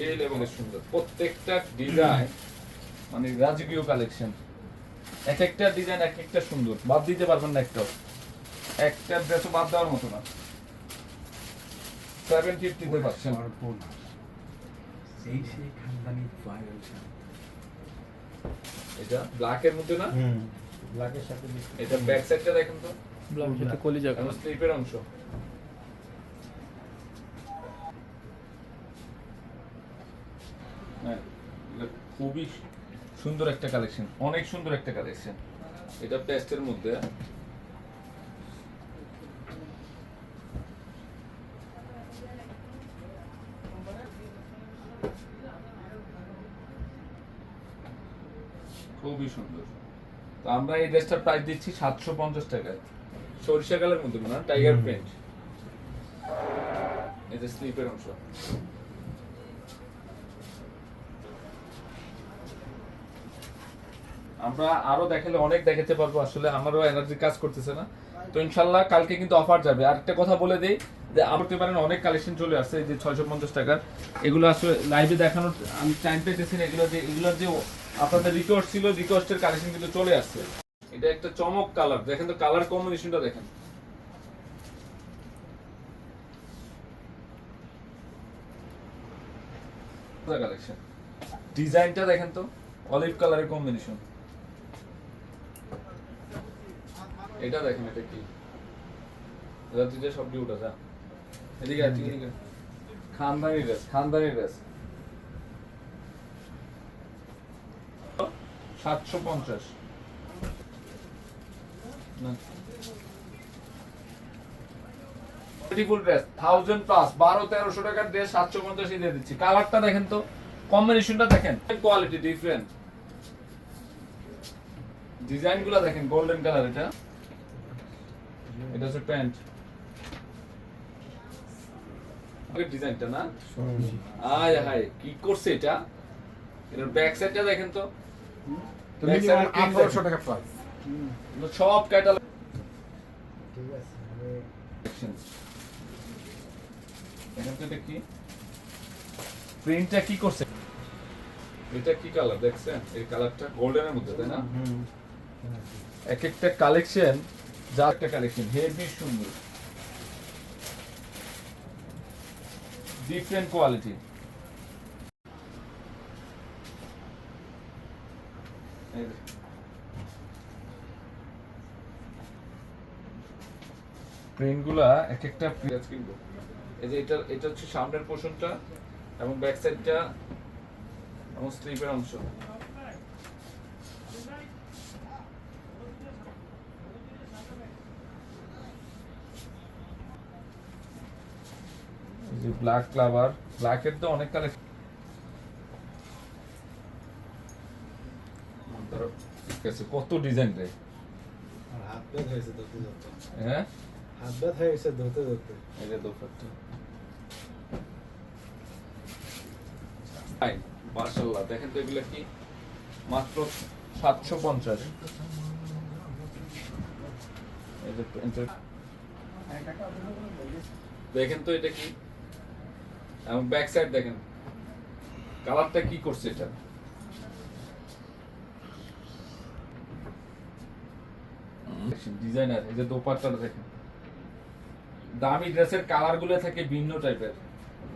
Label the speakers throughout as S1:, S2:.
S1: Scale এবং সুন্দর। প্রত্যেকটা ডিজাইন মানে রাজকীয় কালেকশন এক একটা ডিজাইন এক একটা সুন্দর। বাদ দিতে পারবেন না একটাও। একটা ড্রেসও বাদ দেওয়ার মতো না। সেভেন ফিফটিতে পাচ্ছেন।
S2: সর্বনাশ। সেই খানদানি ভাইরাল
S1: এটা ব্ল্যাকের মধ্যে না?
S2: হুম। ব্ল্যাকের সাথে
S1: এটা ব্যাক সাইডটা দেখেন তো।
S3: ব্লাউজ সাথে কলিজা
S1: স্লিপের অংশ হ্যাঁ, এটা খুবই সুন্দর একটা কালেকশন অনেক সুন্দর একটা কালেকশন এটা পেস্টের মধ্যে। খুবই সুন্দর। তো আমরা এই ড্রেসটার প্রাইস দিচ্ছি সাতশো পঞ্চাশ টাকায়। সরিষা কালের মধ্যে না টাইগার প্রিন্ট এই যে স্লিপের অংশ। আমরা আরও দেখালে অনেক দেখাতে পারব আসলে, আমারও এনার্জি কাজ করতেছে না। তো ইনশাল্লাহ কালকে কিন্তু অফার যাবে। আর একটা কথা বলে দেই, যে আপনি পারেন অনেক কালেকশন চলে আসছে, এই যে ছয়শো পঞ্চাশ টাকার। এগুলো আসলে লাইভে দেখানোর, আমি টাইম পেতেছি না এগুলো যে, এগুলোর যে আপনাদের রিকোয়েস্ট ছিল রিকোয়েস্টের কালেকশন কিন্তু চলে আসছে। এটা একটা চমক কালার দেখেন তো কালার কম্বিনেশনটা দেখেন। কালেকশন ডিজাইনটা দেখেন তো অলিভ কালারের কম্বিনেশন এটা দেখেন এটা কি? এটা তুই যে ডিউটা যা এদিকে আয়, তুই এদিকে খানদানি ড্রেস খানদানি ড্রেস সাতশো পঞ্চাশ। বিউটিফুল ড্রেস থাউজেন্ড প্লাস বারো তেরোশো টাকার ড্রেস সাতশো পঞ্চাশই দিয়ে দিচ্ছি। কালারটা দেখেন তো কম্বিনেশনটা দেখেন কোয়ালিটি ডিফারেন্ট ডিজাইনগুলা দেখেন গোল্ডেন কালার এটা। এটা হচ্ছে প্যান্ট ডিজাইনটা না? আয় হায় কি করছে এটা? এর ব্যাক সাইডটা দেখেন তো।
S2: আঠারোশো
S1: দেখেন।
S2: টাকা প্রাইস
S1: সব ক্যাটালগ
S2: ঠিক আছে আমি-
S1: দেখেন তো এটা কি? প্রিন্টটা কি করছে? এটা কি কালার দেখছেন? এই কালারটা গোল্ডেনের মধ্যে তাই না?
S2: হুম।
S1: এক একটা কালেকশন একটা কালেকশন হেভি সুন্দর। ডিফারেন্ট কোয়ালিটি প্রিন্টগুলা এক একটা কিনবো এই যে এটা এটা হচ্ছে সামনের পোর্শনটা এবং ব্যাক সাইডটা এবং স্লিপের অংশ এই যে ব্ল্যাক ফ্লাওয়ার ব্ল্যাকের তো অনেক কালেকশন কত ডিজাইন রে?
S2: হাত ব্যথা হয়েছে ধরতে ধরতে।
S1: হ্যাঁ?
S2: হাত ব্যথা হয়ে গেছে ধরতে। ধরতে
S1: দোকানটা ফাইন দেখেন তো এগুলো কি? মাত্র সাতশো পঞ্চাশ। এই দেখেন তো এটা কি? এবং ব্যাক সাইড দেখেন কালারটা কি করছে এটা? ডিজাইনার এই যে দোপাট্টাটা দেখেন। দামি ড্রেসের কালারগুলো থাকে ভিন্ন টাইপের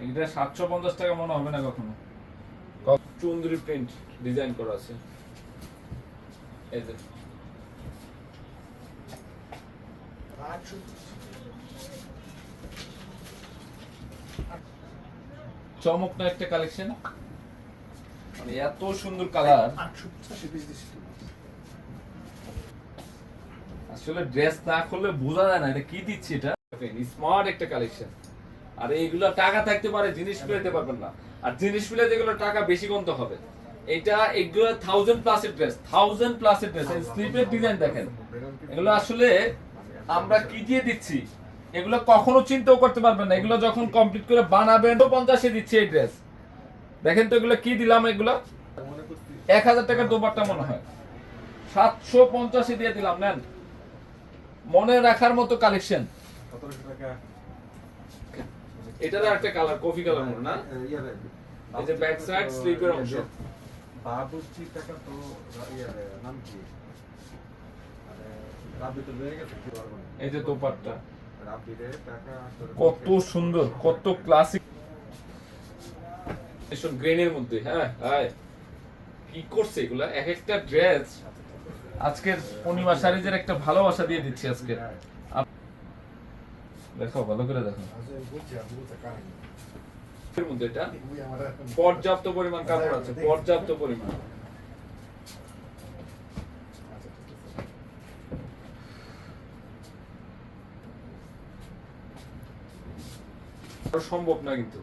S1: এটা সাতশো পঞ্চাশ টাকা মনে হবে না কখনো। চুন্দ্রি প্রিন্ট ডিজাইন করা আছে। এই যে। চমক না একটা কালেকশন মানে এত সুন্দর কালার আসলে ড্রেস না খুললে বোঝা যায় না এটা কি দিচ্ছে এটা? স্মার্ট একটা কালেকশন আর এইগুলো টাকা থাকতে পারে জিনিস পেতে পারবেন না। আর জিনিস পেলে যেগুলো টাকা বেশি কমতে হবে। এটা এগুলো থাউজেন্ড প্লাসের ড্রেস থাউজেন্ড প্লাসের ড্রেস স্লিপের ডিজাইন দেখেন। এগুলো আসলে আমরা কি দিয়ে দিচ্ছি? এগুলো কখনো চিন্তাও করতে পারবেন না। এগুলো যখন কমপ্লিট করে বানাবেন, তো পঞ্চাশে দিচ্ছে এই ড্রেস দেখেন তো এগুলো কি দিলাম এগুলো? এক হাজার টাকার দোপারটা মনে হয়। সাতশো পঞ্চাশে দিয়ে দিলাম, নেন। মনে রাখার মতো কালেকশন এটার একটা কালার কফি কালার মনে না? এই যে ব্যাক সাইড স্লিপের অংশ।
S3: বাবুর্চি টাকা তো নাম কি
S1: এই যে দোপাট্টা। কত সুন্দর কত ক্লাসিক এসব গ্রেনের মধ্যে হ্যাঁ হ্যাঁ কি করছে এগুলা? এক একটা ড্রেস আজকের পূর্ণিমা একটা ভালোবাসা দিয়ে দিচ্ছি আজকে। দেখো ভালো করে দেখো। পর্যাপ্ত পরিমাণ কাপড় আছে পর্যাপ্ত পরিমাণ
S2: আচ্ছা ঠিক আছে
S1: আর সম্ভব না কিন্তু।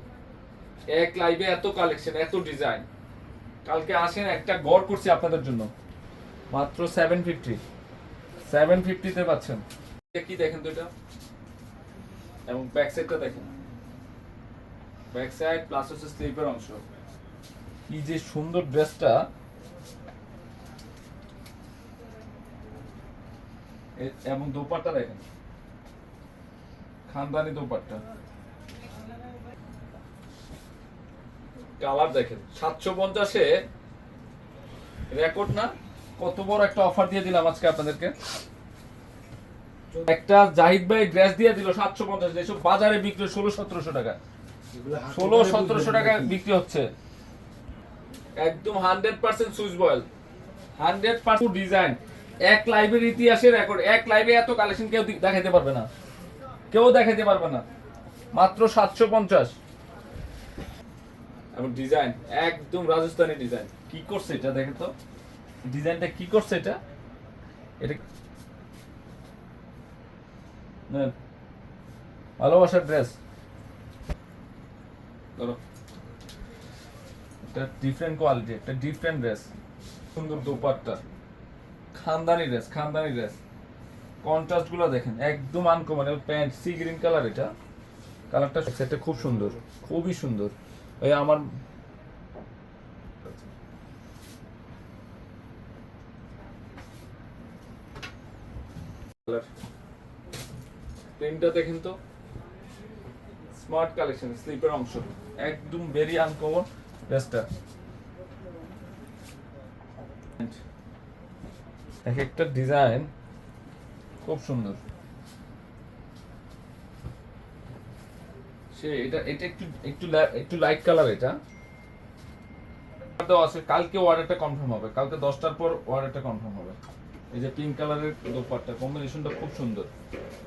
S1: এক লাইভে এত কালেকশন এত ডিজাইন কালকে আসেন, একটা গড় করছি আপনাদের জন্য। মাত্র সেভেন ফিফটি সেভেন ফিফটিতে পাচ্ছেন। কি দেখেন তো এটা? এবং ব্যাক সাইডটা দেখেন। ব্যাক সাইড প্লাস হচ্ছে স্লিপের অংশ। কি যে সুন্দর ড্রেসটা এবং দোপাট্টা দেখেন। খানদানি দোপাট্টা। কালার দেখেন। সাতশো পঞ্চাশে রেকর্ড না? কত বড় একটা অফার দিয়ে দিলাম আজকে আপনাদেরকে। একটা জাহিদ ভাই ড্রেস দিয়ে দিল সাতশো পঞ্চাশ যেসব বাজারে বিক্রি ষোলো সতেরোশো টাকা। ষোলো সতেরোশো টাকা বিক্রি হচ্ছে। একদম hundred percent Swiss voile. Hundred percent design. এক লাইভের ইতিহাসে রেকর্ড এক লাইভে এত কালেকশন কেউ দি- দেখাইতে পারবে না। কেউ দেখাইতে পারবে না। মাত্র সাতশো পঞ্চাশ। এবং ডিজাইন একদম রাজস্থানি ডিজাইন কি করছে এটা দেখে তো? ডিজাইনটা কি করছে এটা? এটা ভালোবাসার ড্রেস। ধরো। একটা ডিফারেন্ট কোয়ালিটি একটা ডিফারেন্ট ড্রেস সুন্দর দোপাট্টা। খানদানি ড্রেস খানদানি ড্রেস কন্ট্রাস্টগুলো দেখেন একদম uncommon pant sea green colour এটা। কালারটা সেটা খুব সুন্দর। খুবই সুন্দর। এই আমার প্রিন্টটা দেখেন তো। স্মার্ট কালেকশন, স্লিপের অংশ। একদম ভেরি আনকমন ড্রেসটা এক একটা ডিজাইন খুব সুন্দর। এটা এটা একটু একটু একটু লাইট কালার এটা। কালকে কনফার্ম হবে। কালকে দশটার পর কনফার্ম হবে। এই যে পিঙ্ক কালারের দোপাট্টা কম্বিনেশনটা খুব সুন্দর।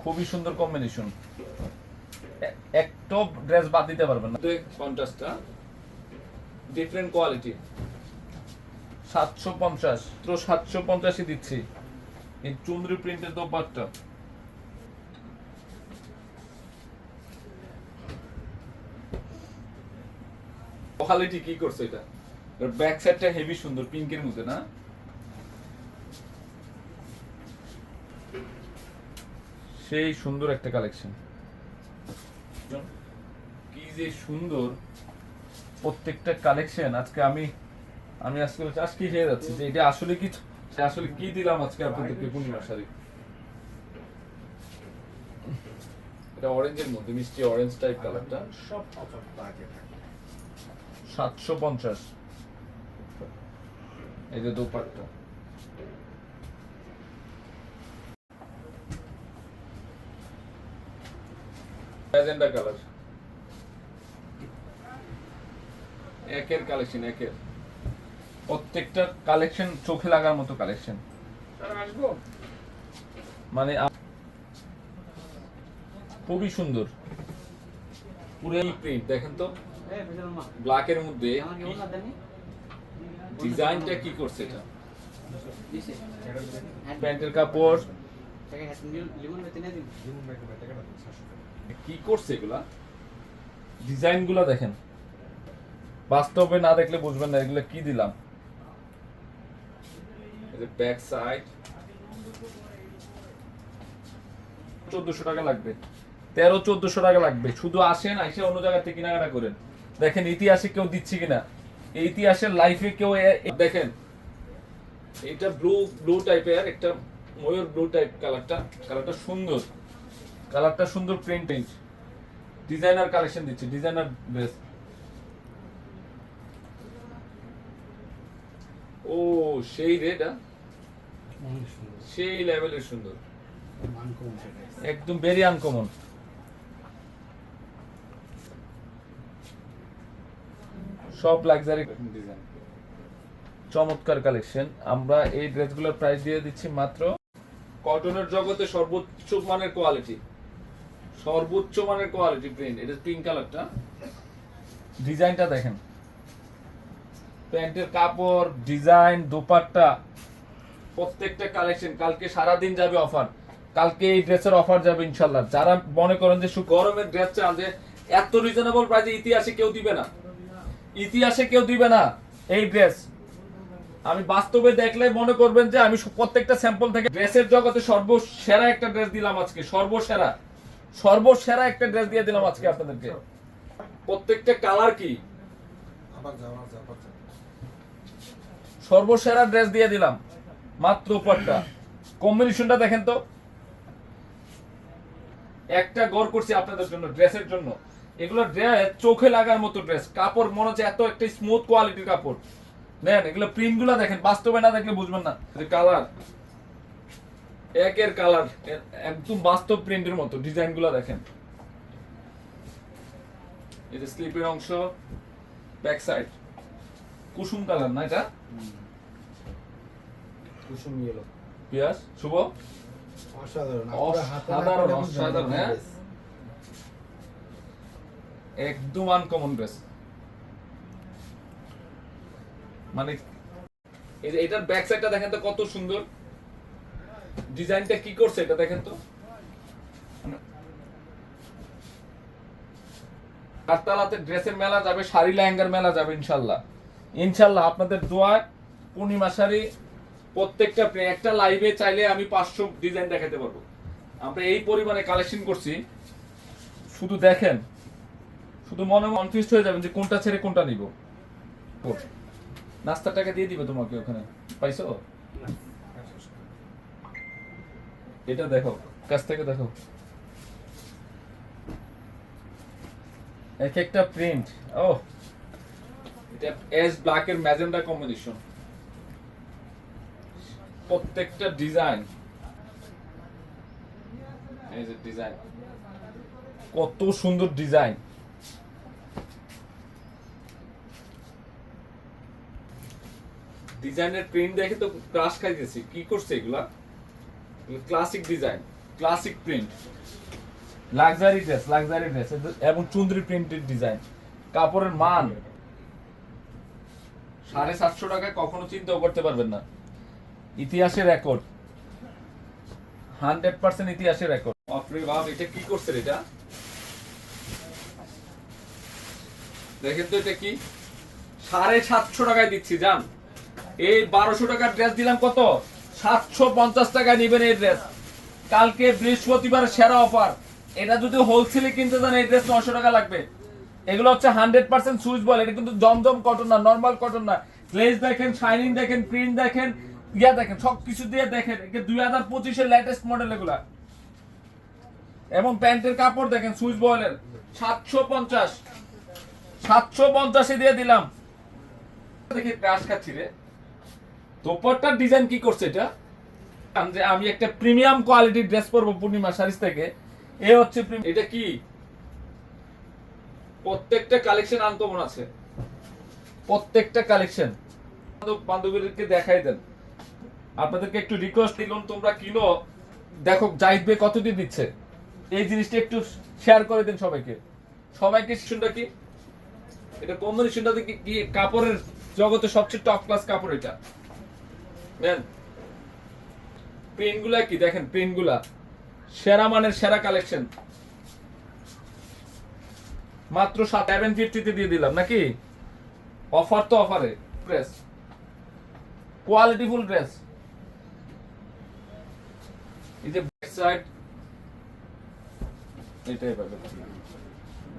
S1: খুবই সুন্দর কম্বিনেশন একটা ড্রেস বাদ দিতে পারবেন না। কন্ট্রাস্টটা ডিফারেন্ট কোয়ালিটি সাতশো পঞ্চাশ তো সাতশো পঞ্চাশই দিচ্ছি। এই চুন্দ্রি প্রিন্টের দোপাট্টা। কোয়ালিটি কি করছে এটা? ব্যাক সাইডটা হেভি সুন্দর পিঙ্কের মধ্যে না? সেই সুন্দর একটা কালেকশন কি যে সুন্দর। প্রত্যেকটা কালেকশন আজকে আমি আমি আজকে আজকে খেয়ে যাচ্ছি। যে এটা আসলে কি আসলে কি দিলাম আজকে আপনাদেরকে পূর্ণিমা শাড়ি? এটা অরেঞ্জের মধ্যে মিষ্টি অরেঞ্জ টাইপ কালারটা
S2: সব থাকে।
S1: সাতশো পঞ্চাশ। এই যে দোপাট্টা। ম্যাজেন্ডা কালার একের কালেকশন একের। প্রত্যেকটা কালেকশন চোখে লাগার মতো কালেকশন মানে খুবই সুন্দর। পুরো প্রিন্ট দেখেন তো। ব্ল্যাকের মধ্যে ডিজাইনটা কি করছে এটা? প্যান্টের কাপড়।
S2: টাকা।
S1: কি করছে এগুলা? ডিজাইনগুলা দেখেন। বাস্তবে না দেখলে বুঝবেন না এগুলা কি দিলাম। Back side. চোদ্দশো টাকা লাগবে। তেরো চোদ্দশো টাকা লাগবে। শুধু আসেন এসে অন্য জায়গা থেকে কেনাকাটা করেন। দেখেন ইতিহাসে কেউ দিচ্ছে কিনা? ইতিহাসের লাইফে কেউ দেখেন এটা ব্লু ব্লু টাইপের একটা ময়ূর ব্লু টাইপ কালারটা কালারটা সুন্দর। কালারটা সুন্দর প্রিন্ট প্রিন্ট ডিজাইনার কালেকশন দিচ্ছে ডিজাইনার ড্রেস ও
S2: সেই রেট
S1: সেই লেভেলের সুন্দর। একদম ভেরি আনকমন সব লাক্সারি ডিজাইন চমৎকার কালেকশন আমরা এই ড্রেসগুলোর প্রাইস দিয়ে দিচ্ছি মাত্র কটনের জগতে সর্বোচ্চ মানের কোয়ালিটি সর্বোচ্চ মানের কোয়ালিটি প্রিন্ট এটা পিঙ্ক কালারটা ডিজাইনটা দেখেন। প্যান্টের কাপড় ডিজাইন দোপাট্টা, প্রত্যেকটা কালেকশন কালকে সারা দিন যাবে অফার কালকে এই ড্রেসের অফার যাবে ইনশাল্লাহ যারা মনে করেন যে গরমের ড্রেস চান যে এত রিজনেবল প্রাইসে ইতিহাসে কেউ দিবে না। ইতিহাসে কেউ দিবে না। এই ড্রেস। আমি বাস্তবে দেখলে মনে করবেন যে আমি প্রত্যেকটা স্যাম্পল থেকে ড্রেসের জগতে সর্বসেরা একটা ড্রেস দিলাম আজকে, সর্বসেরা। সর্বসেরা একটা ড্রেস দিয়ে দিলাম আজকে আপনাদেরকে। প্রত্যেকটা কালার কি? সর্বসেরা ড্রেস দিয়ে দিলাম। মাত্র উপরটা। কম্বিনেশনটা দেখেন তো। একটা গড় করছি আপনাদের জন্য, ড্রেসের জন্য। এগুলো ড্রেস চোখে লাগার মতো ড্রেস কাপড় মনে হচ্ছে এত একটা স্মুথ কোয়ালিটির কাপড়। নেন এগুলো প্রিন্টগুলো দেখেন বাস্তবে না দেখলে বুঝবেন না। কালার একের কালার একদম বাস্তব প্রিন্টের মতো দেখেন। এই যে স্লিপের অংশ ব্যাক সাইড কুসুম কালার না এটা?
S2: কুসুম ইয়েলো
S1: পিয়াস শুভ?
S2: অসাধারণ
S1: অসাধারণ, অসাধারণ, হ্যাঁ? একদম আনকমন ড্রেস মানে এটার ব্যাক সাইডটা দেখেন তো কত সুন্দর। ডিজাইনটা কি করছে এটা দেখেন তো। মানে কারতালাতে ড্রেসের মেলা যাবে, শাড়ি লেহেঙ্গার মেলা যাবে, ইনশাল্লাহ। ইনশাল্লাহ আপনাদের দোয়ায় পূর্ণিমা শাড়ি প্রত্যেকটা একটা লাইভে চাইলে আমি পাঁচশো ডিজাইন দেখাতে পারব। আমরা এই পরিমাণে কালেকশন করছি। শুধু দেখেন শুধু মনে কনফিউজ হয়ে যাবেন যে কোনটা ছেড়ে কোনটা নিব। নাস্তার টাকা দিয়ে দিবে তোমাকে ওখানে। পাইছো? এটা দেখো, কাছ থেকে দেখো। এক একটা প্রিন্ট ও, এটা এস ব্ল্যাক এর ম্যাজেন্ডা কম্বিনেশন প্রত্যেকটা ডিজাইন এই যে ডিজাইন কত সুন্দর ডিজাইন ডিজাইনের প্রিন্ট দেখে তো ক্রাশ খাইতেছি। কি করছে এগুলা? Classic design classic print luxury dress luxury dress এবং চুন্দ্রি প্রিন্টেড ডিজাইন কাপড়ের মান সাড়ে সাতশো টাকায় কখনো চিন্তাও করতে পারবেন না। ইতিহাসের রেকর্ড হান্ড্রেড পার্সেন্ট ইতিহাসের রেকর্ড বাপরে বাপ, এটা কি করছে এটা? দেখেন তো এটা কি? সাড়ে সাতশো টাকায় দিচ্ছি, জান। এই বারোশো টাকার ড্রেস দিলাম কত? সাতশো পঞ্চাশ টাকায় নেবেন এই ড্রেস কালকে বৃহস্পতিবার সেরা অফার এটা যদি হোলসেলে কিনতে যান, এই ড্রেস নশো টাকা লাগবে। এগুলো হচ্ছে হান্ড্রেড পার্সেন্ট সুইচ বল। এটা কিন্তু জমজম কটন না নর্মাল কটন না। গ্লেজ দেখেন শাইনিং দেখেন প্রিন্ট দেখেন, ইয়া দেখেন সব কিছু দিয়ে দেখেন। দুই হাজার পঁচিশের লেটেস্ট মডেল এগুলা। এবং প্যান্টের কাপড় দেখেন, সুইচ বয়েলের সাতশো পঞ্চাশ। সাতশো পঞ্চাশে দিয়ে দিলাম। দেখি ক্রাশ খাচ্ছি রে। দোপাট্টার ডিজাইন কি করছে এটা? যে আমি একটা প্রিমিয়াম কোয়ালিটির ড্রেস পূর্ণিমা থেকে, এ হচ্ছে এটা কি? প্রত্যেকটা কালেকশন আছে। প্রত্যেকটা কালেকশন বান্ধবীদেরকে দেখাই দেন। আপনাদেরকে একটু রিকোয়েস্ট দিলাম, তোমরা কিনো। দেখো, জাহিদ ভাই কত দিয়ে দিচ্ছে? এই জিনিসটা একটু শেয়ার করে দেন সবাইকে। সবাইকে শুনটা কি? এটা কম্বিনেশনটা কি কাপড়ের জগতে সবচেয়ে টপ ক্লাস কাপড় এটা? প্রিন্টগুলা কি? দেখেন প্রিন্টগুলা। সেরা মানের সেরা কালেকশন মাত্র সেভেন ফিফটিতে দিয়ে দিলাম, নাকি? অফার তো অফারে ড্রেস কোয়ালিটিফুল ড্রেস এই যে সাইড এটাই পাবে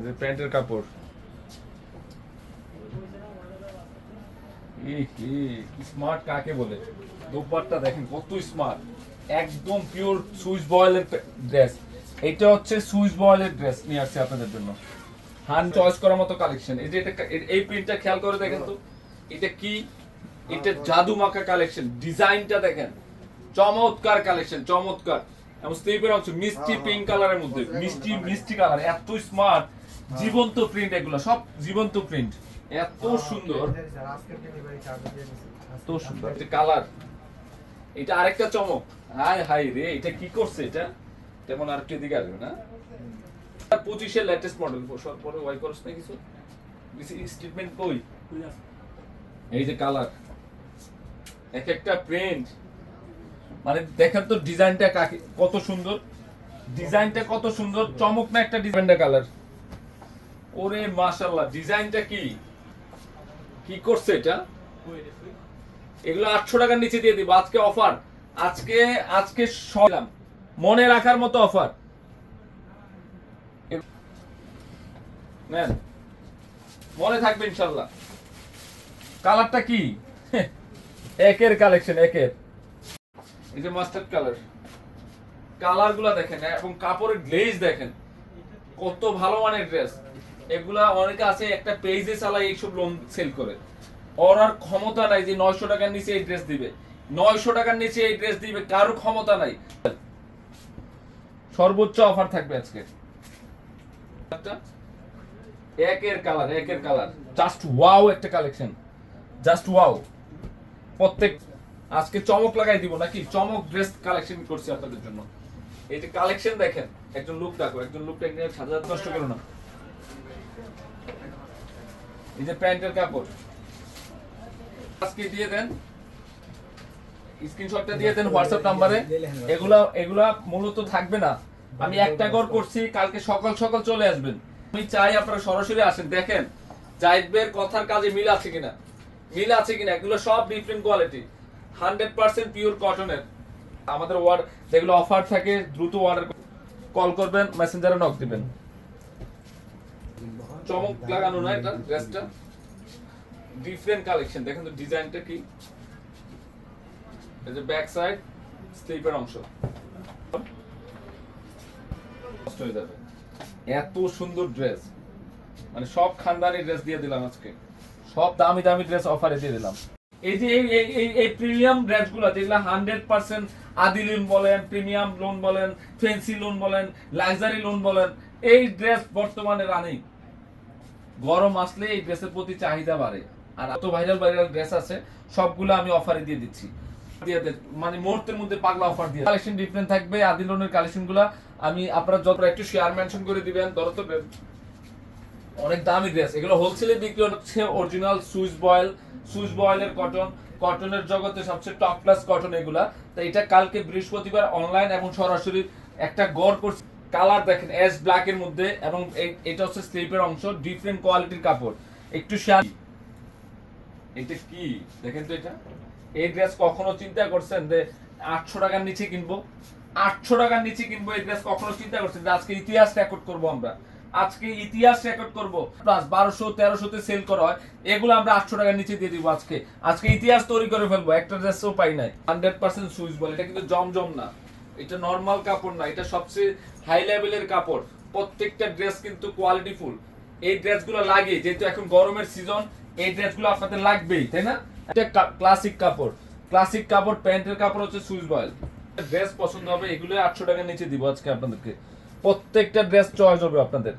S1: যে প্যান্টের কাপড়। স্মার্ট কাকে বলে? দেখেন কত স্মার্ট একদম পিওর সুইচ বয়েলের ড্রেস এটা হচ্ছে সুইচ বয়েলের ড্রেস নিয়ে আসছে আপনাদের জন্য। হান চয়েস করার মতো কালেকশন এই যে এটা এই প্রিন্টটা খেয়াল করে দেখেন তো। এটা কি? এটা জাদু মাখা কালেকশন ডিজাইনটা দেখেন। চমৎকার কালেকশন চমৎকার। এবং স্লিপের অংশ মিষ্টি পিঙ্ক কালারের মধ্যে। মিষ্টি মিষ্টি কালার এত স্মার্ট জীবন্ত প্রিন্ট এগুলো সব জীবন্ত প্রিন্ট এত সুন্দর। এত সুন্দর। এটা কালার। এটা আরেকটা চমক। হাই হাই রে, এটা কি করছে এটা? তেমন আর একটু দিকে আসবে, না? পঁচিশের লেটেস্ট মডেল পরে ওয়াই করস না কিছু? স্টেটমেন্ট কই? এই যে কালার। এক একটা প্রিন্ট মানে দেখেন তো ডিজাইনটা কাকে কত সুন্দর। ডিজাইনটা কত সুন্দর। চমক না একটা ডিজাইনটা কালার। ওরে মাশাআল্লাহ, ডিজাইনটা কি? কি করছে এটা? এগুলো আটশো টাকার নিচে দিয়ে দিব, আজকে অফার আজকে আজকে মনে রাখার মতো অফার নেন। মনে থাকবে ইনশাল্লাহ। কালারটা কি? একের কালেকশন, একের। এই যে মাস্টার্ড কালার কালারগুলা দেখেন, এবং কাপড়ের গ্লেজ দেখেন। কত ভালো মানের ড্রেস এগুলা অনেকে আছে একটা পেজে চালায় এইসব লোন সেল করে। ওর ক্ষমতা নাই যে নয়শো টাকার নিচে এই ড্রেস দিবে। নয়শো টাকার নিচে এই ড্রেস দিবে, কারও ক্ষমতা নাই। সর্বোচ্চ অফার থাকবে আজকে। একের কালার একের কালার জাস্ট ওয়াও একটা কালেকশন জাস্ট ওয়াও প্রত্যেক আজকে চমক লাগাই দিব নাকি? চমক ড্রেস কালেকশন করছি আপনাদের জন্য। এই যে কালেকশন দেখেন, একজন লোক ডাকো একজন লোক ডেকে নিয়ে সাজা নষ্ট করো না। এই যে প্যান্টের কাপড়। আজকে দিয়ে দেন। স্ক্রিনশটটা দিয়ে দেন হোয়াটসঅ্যাপ নাম্বারে। এগুলা এগুলা মূলত থাকবে না। আমি একটা গড় করছি, কালকে সকাল সকাল চলে আসবেন। আমি চাই আপনারা সরাসরি আসেন। দেখেন, জাহিদ কথার কাজে মিল আছে কিনা? মিল আছে কিনা? এগুলো সব different quality hundred percent pure কটনের আমাদের ওয়ার্ড যেগুলো অফার থাকে, দ্রুত অর্ডার কল করবেন মেসেঞ্জারে নক দিবেন। চমক লাগানো এটা ড্রেসটা ডিফারেন্ট কালেকশন দেখেন তো ডিজাইনটা কি? এই যে ব্যাক সাইড স্লিপের অংশ। এত সুন্দর ড্রেস মানে সব খানদানি ড্রেস দিয়ে দিলাম আজকে। সব দামি দামি ড্রেস অফারে দিয়ে দিলাম। এই যে এই এই প্রিমিয়াম ড্রেসগুলো যেগুলো হান্ড্রেড পার্সেন্ট আদি লোন বলেন প্রিমিয়াম লোন বলেন ফেন্সি লোন বলেন লাক্সারি লোন বলেন, এই ড্রেস বর্তমানে রানিং গরম আসলে এই ড্রেসের প্রতি চাহিদা বাড়ে। আর এত ভাইরাল ভাইরাল ড্রেস আছে, সবগুলো আমি অফারে দিয়ে দিচ্ছি। মানে মুহূর্তের মধ্যে পাগলা অফার দিয়ে কালেকশন ডিফারেন্ট থাকবে, আদিলনের কালেকশনগুলো আমি আপনারা যত একটু শেয়ার মেনশন করে দিবেন, ধরো তো অনেক দামি ড্রেস এগুলো হোলসেলে বিক্রি হচ্ছে অরিজিনাল সুইস বয়েল সুইস বয়েলের কটন কটনের জগতে সবচেয়ে টপ ক্লাস কটন এগুলা। তো এটা কালকে বৃহস্পতিবার অনলাইন এবং সরাসরি একটা গড় করছে। কালার দেখেন এস ব্ল্যাক এর মধ্যে, এবং এটা হচ্ছে স্লিপের অংশ ডিফারেন্ট কোয়ালিটির কাপড়। একটু শেয়ার এটা কি? দেখেন তো এটা। এই ড্রেস কখনো চিন্তা করছেন যে আটশো টাকার নিচে কিনবো? আটশো টাকার নিচে কিনবো এই ড্রেস কখনো চিন্তা করছেন যে আজকে ইতিহাস রেকর্ড করব আমরা? আজকে ইতিহাস রেকর্ড করব। প্লাস বারোশো, তেরোশোতে সেল করা হয়, এগুলো আমরা আটশো টাকার নিচে দিয়ে দিব আজকে। আজকে ইতিহাস তৈরি করে ফেলব, একটা ড্রেসও পাই নাই। হান্ড্রেড পার্সেন্ট সুইচ বল, এটা কিন্তু জমজম না। এটা নর্মাল কাপড় না, এটা সবচেয়ে হাই লেভেলের কাপড়। প্রত্যেকটা ড্রেস কিন্তু কোয়ালিটি ফুল এই ড্রেসগুলো লাগে, যেহেতু এখন গরমের সিজন এই ড্রেসগুলো আপনাদের লাগবেই, তাই না? এটা ক্লাসিক কাপড়। ক্লাসিক কাপড়, প্যান্টের কাপড় হচ্ছে সুইচ বয়েল ড্রেস পছন্দ হবে এগুলো আটশো টাকার নিচে দিব আজকে আপনাদেরকে। প্রত্যেকটা ড্রেস চয়েস হবে আপনাদের।